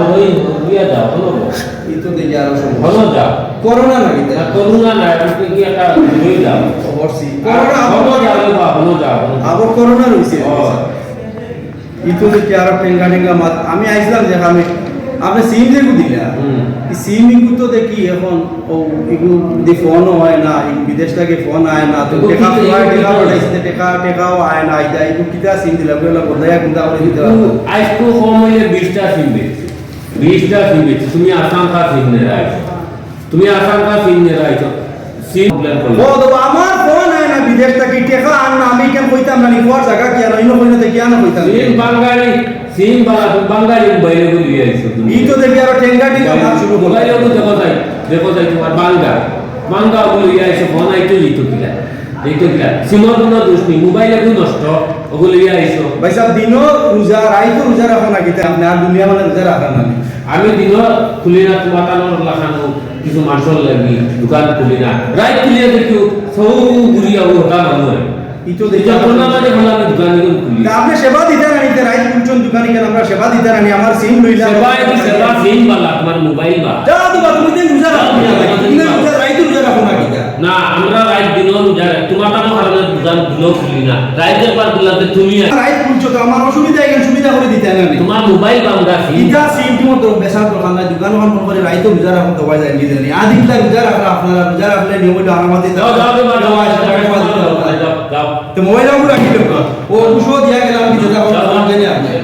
হয়ে আমি আইছিলাম যে আমি আপনি সিম দিলা সিম ইগু তো দেখি এখন ও ইগু দি ফোনও হয় না বিদেশ থেকে ফোন আয় না তো টেকা টেকা টেকা টেকাও আয় না ইদা ইগু কিতা সিম দিলা বলে কিন্তু আমরা দিতে আজ তো হইলে সিম তুমি আসামকা সিম নিয়ে রাখছো তুমি আসামকা সিম নিয়ে রাখছো সিম প্ল্যান করল ও তো আমার ফোন আয় না বিদেশ থেকে টেকা আন না আমি কেন কইতাম না নিকোয়ার জায়গা কি আর ইনো কইনা থেকে না কইতাম। সিম বাঙালি সিম বালা বাঙালি বাইরে বলি আইছো তুমি। ই তো দেখি আরও টেঙ্গা টেঙ্গা মাত শুরু করল। তো দেখো যাই দেখো যাই তোমার বাঙ্গা। বাঙ্গা বলি আইছো ফোন আইতো কিলা সিমর কোনো দোষ নেই মোবাইলে তো নষ্ট ওগুলো ইয়ে আইছো ভাই সাহেব দিনও রোজা রাই রোজা রাখো না কিতা আপনি আর দুনিয়া মানে রোজা রাখা না আমি দিন খুলি না তোমার কানোর লাখানো কিছু মানুষের লাগি দোকান খুলি না। রাইট খুলিয়া দেখিও সৌ ঘুরিয়া ওটা মানুষ ই দেখি করোনা মানে হলো আমি দোকান খুলি। আপনি সেবা দিতে না নিতে রাইত কুচন দোকানে কেন আমরা সেবা দিতে না আমার সিম লইলা। সেবা সেবা সিম বালা তোমার মোবাইল বা যা দিবা তুমি দিন রোজা রাখো না তুমি রোজা রাইত রোজা রাখো না কিতা না আমরা রাইট দিন রোজা তোমার কানো কারণে দোকান দিলেও খুলি না রাইটের পর দিলাতে তুমি রাইত তো আমার অসুবিধা এখানে সুবিধা করে দিতে না নি তোমার মোবাইল বাংলা সিম ইটা সিম তুমি তো বেসার দোকান ফোন করে রাইত রোজা রাখো তো ভাই জানি জানি আদি আপনারা আমাদের তো মোবাইল আমরা রাখি লোক ও দুশো দিয়া যেটা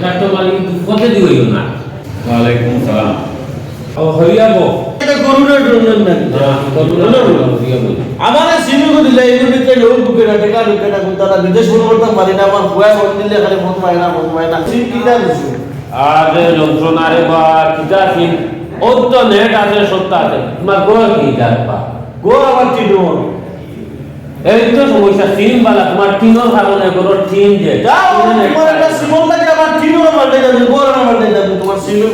কাস্টমার কিন্তু কত দিও না ওয়ালাইকুম সালাম ও হরিয়াবো এটা করুণার জন্য না না করোনা আমার সিমি কো দিলে এই নিতে লোক না টাকা ঢুকে না তারা বিদেশ ফোন করতাম পারি না আমার ফোন দিলে খালি ফোন পায় না ফোন পায় না। সিম কিটা দিছো আরে যন্ত্রণারে বা সিম নেট আছে সত্য আছে। তোমার গোয়া টিডোন এই তো সমস্যা সিম বালা তোমার টিনোর কারণে কোনো টিন যে তোমার একটা লাগে আমার যাবে যাবে তোমার সিমি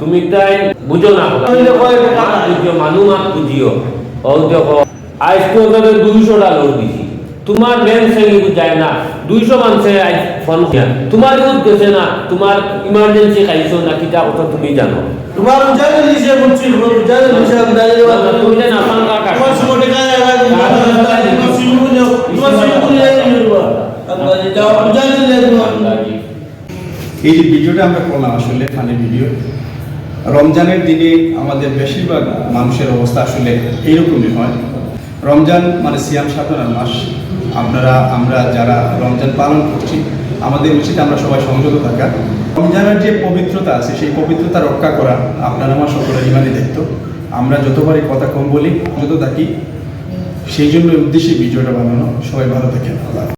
তুমি তাই বুঝো না মানু মাত বুঝিও। ও দেখো আজ তোদের দুইশো ডলার দিছি তোমার যায় না দুইশো মানুষে আজ ফোন কিয়া তোমার ইউজ গেছে না তোমার ইমার্জেন্সি খাইছো না কিটা কথা তুমি জানো উজালে বলছি উজালে যাও উজালে তোমার এই যে ভিডিওটা আমরা করলাম আসলে ফানি ভিডিও রমজানের দিনে আমাদের বেশিরভাগ মানুষের অবস্থা আসলে এইরকমই হয় রমজান মানে সিয়াম সাধনার মাস। আপনারা, আমরা যারা রমজান পালন করছি, আমাদের উচিত আমরা সবাই সংযত থাকা। রমজানের যে পবিত্রতা আছে, সেই পবিত্রতা রক্ষা করা আপনারা আমার সকলের ইমানই দায়িত্ব। আমরা যতবারই কথা কম বলি, যত থাকি, সেই জন্য উদ্দেশ্যে ভিডিওটা বানানো। সবাই ভালো থাকেন। আল্লাহ।